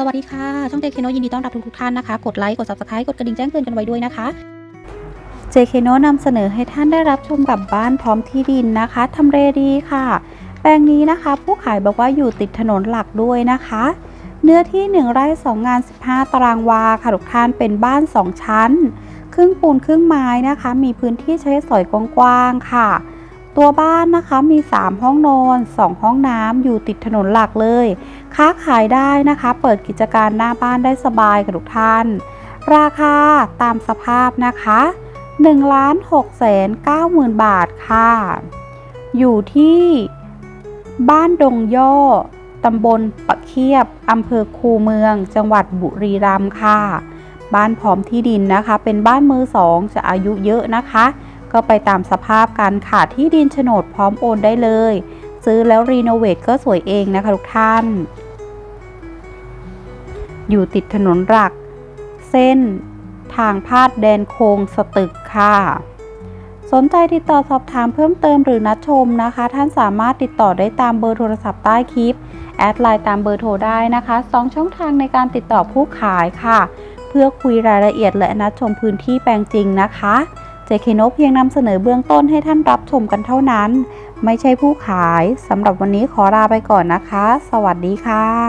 สวัสดีค่ะ ช่องเจเคโนยินดีต้อนรับทุกๆท่านนะคะ กดไลค์ กด subscribe กดกระดิ่งแจ้งเตือนกันไว้ด้วยนะคะเจเคโนนำเสนอให้ท่านได้รับชมกับบ้านพร้อมที่ดินนะคะทำเลดีค่ะ แปลงนี้นะคะ ผู้ขายบอกว่าอยู่ติดถนนหลักด้วยนะคะ เนื้อที่ 1 ไร่ 2 งาน 15 ตารางวาค่ะทุกท่านเป็นบ้าน 2 ชั้น ครึ่งปูนครึ่งไม้นะคะ มีพื้นที่ใช้สอยกว้างๆค่ะ ตัวบ้านนะคะมี 3 ห้องนอน 2 ห้องน้ำอยู่ติดถนนหลักเลย ค้าขายได้นะคะ เปิดกิจการหน้าบ้านได้สบายกับทุกท่าน ราคาตามสภาพนะคะ1ล้าน6แสน9หมื่นบาทค่ะ อยู่ที่บ้านดงย่อตำบลปะเคียบอำเภอคูเมือง จังหวัดบุรีรัมย์ค่ะ บ้านพร้อมที่ดินนะคะ เป็นบ้านมือสองจะอายุเยอะนะคะ ก็ไปตามสภาพกันค่ะที่ดินโฉนดพร้อมโอนได้เลย ซื้อแล้วรีโนเวทก็สวยเองนะคะทุกท่าน อยู่ติดถนนหลัก เส้น ทางพาดแดนโคงสตึกค่ะ สนใจติดต่อสอบถามเพิ่มเติมหรือนัดชมนะคะ ท่านสามารถติดต่อได้ตามเบอร์โทรศัพท์ใต้คลิป แอดไลน์ตามเบอร์โทรได้นะคะสองช่องทางในการติดต่อผู้ขายค่ะ เพื่อคุยรายละเอียดและนัดชมพื้นที่แปลงจริงนะคะ เจเคโนเพียงนำเสนอเบื้องต้นให้ท่านรับชมกันเท่านั้น ไม่ใช่ผู้ขายสำหรับวันนี้ขอลาไปก่อนนะคะ สวัสดีค่ะ